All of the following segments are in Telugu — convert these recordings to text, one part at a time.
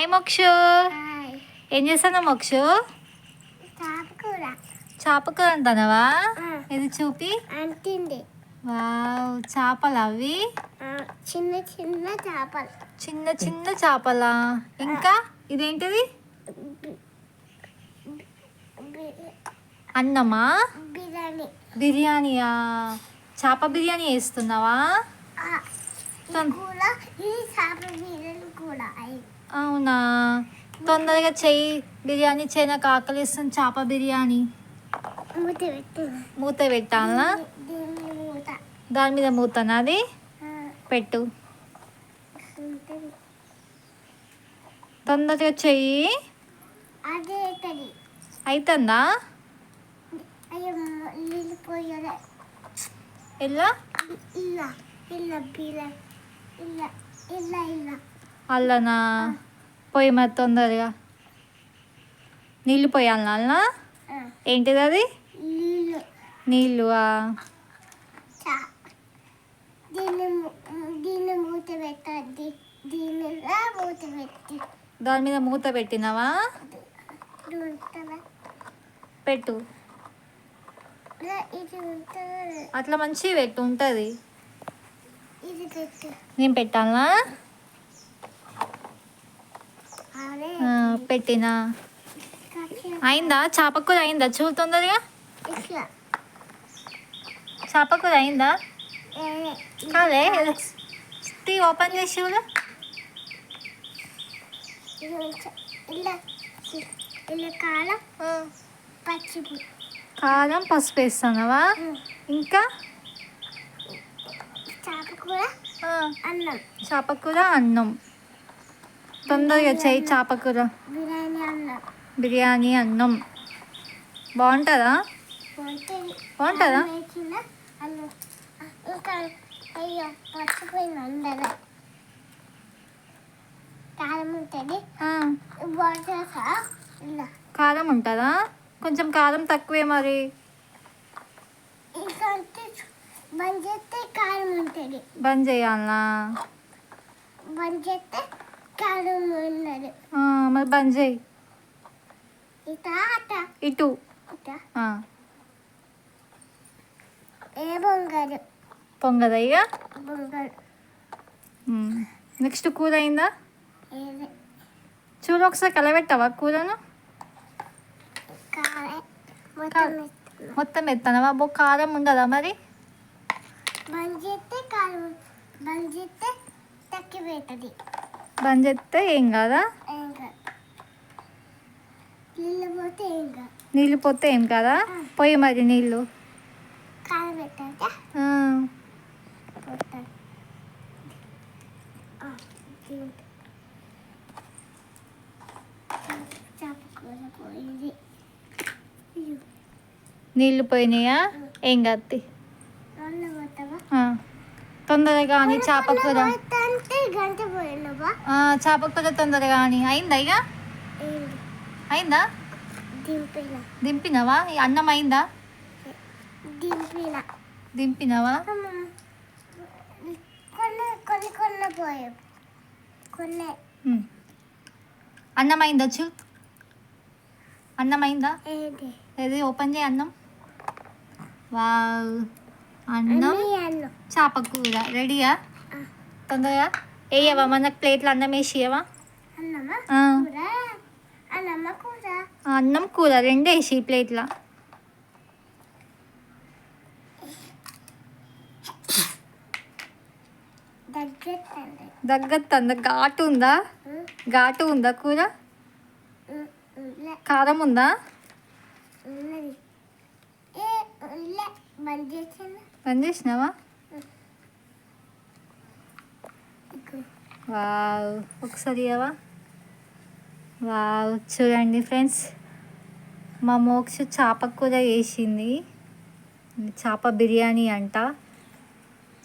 హాయ్ మోక్షు ఏం చేస్తాను మోక్షు చాపకూర. ఆ. ఇది చూపి? అంటింది. వావ్ చేపలు అవి? చిన్న చిన్న చేపలు. చిన్న చిన్న చేపలా? ఇంకా? ఇదేంటిది? అన్నమా? బిర్యానీ. బిర్యానీయా? చేప బిర్యానీ వేస్తున్నావా ఆ, ఈ తొం- కూర ఇది చేప బిర్యానీ కూడా అయి- అవునా? తొందరగా చెయ్యి. బిర్యానీ చేయి నాకు ఆకలిస్తుంది చేప బిర్యానీ. మూత పెట్టు. మూత పెట్టాలా? దీన్ని మూత. దాని మీద మూతనా అది? పెట్టు. తొందరగా చెయ్యి. అవుతుంది ఎలా? అల్లనా? పోయి మరి తొందరగా. నీళ్ళు పోయాలనా అల్లా ఆ, ఏంటిది అది? నీళ్ళు. నీళ్ళు చా. దీన్ని ము- దీన్ని మూత పెట్టద్ది దీన్ని ఇలా మూత పెట్టి. దాని మీద మూత పెట్టినావా? పెట్టు. అట్లా మంచిగా పెట్టు ఉంటుంది. నేను ఆ, పెట్టినా. అయిందా? చేపకూర అయిందా చూడు తొందరగా చేపకూర అయిందా కాలే తీ ఓపెన్ చేసి చూడు. కారం పసుపు వేస్తున్నావా ఇంకా? చేపకూర అన్నం. చేపకూర అన్నం. తొందరగా చేయి చేపకూర బిర్యానీ అన్నం. బిర్యానీ అన్నం. బాగుంటుందా? బాగుంటుంది. కారం ఉంటుంది. కొంచెం కారం తక్కువే మరి. బంద్ చేయాలనా బంద్ చేస్తే మరి బంద్ చేయి. ఇట. పొంగదా ఇక నెక్స్ట్ కూర అయిందా? చూడు ఒకసారి కలబెట్టావా కూరను? కారం. మొత్తం ఎత్తానవా? బో కారం ఉండదా మరి? బంద్ చేస్తే కారం. బంద్ చేస్తే తక్కి పెడుతుంది బంద్ చేస్తే ఏం కాదా? నీళ్ళు పోతే ఏం కాదు. పోయి మరి నీళ్ళు. నీళ్ళు పోయినాయా? ఏం కత్తి తొందరగా చేపకూర అంటే ఆ, చేపకూర తొందరగా అని అయిందా ఇక? అయిందా. దింపిన. దింపినావా? అన్నం అయిందా? దింపిన. దింపినావా. అన్నం అయిందా చూ? అన్నం అయిందా? ఏది? ఓపెన్ చేయి అన్నం. వావ్. అన్నం. అన్నం చేపకూర రెడీయా. తొందరగా? వేయవా మనకు ప్లేట్లో అన్నం వేసి ఇయ్యవా? అన్నమా? ఆ. కూర? అన్నమ్మ కూర? అన్నం కూర రెండు వేసి ప్లేట్లో. అంద ఘాటు ఉందా? ఘాటు ఉందా కూర? కారం ఉందా? బంద్ చేసినావా? వావ్. ఒకసారి ఇవ్వవా? వావ్ చూడండి ఫ్రెండ్స్. మా మోక్ష చేప కూర వేసింది చేప బిర్యానీ అంట.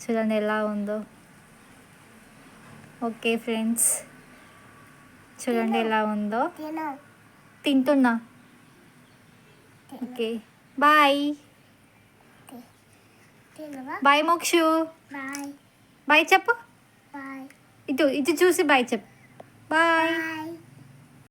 చూడండి ఎలా ఉందో. Okay friends. చూడండి ఎలా ఉందో. తింటున్నా. Okay. Bye. Bye Mokshu. Bye చెప్పు. బాయ్. ఇటు ఇటు చూసి బాయ్ చెప్ బాయ్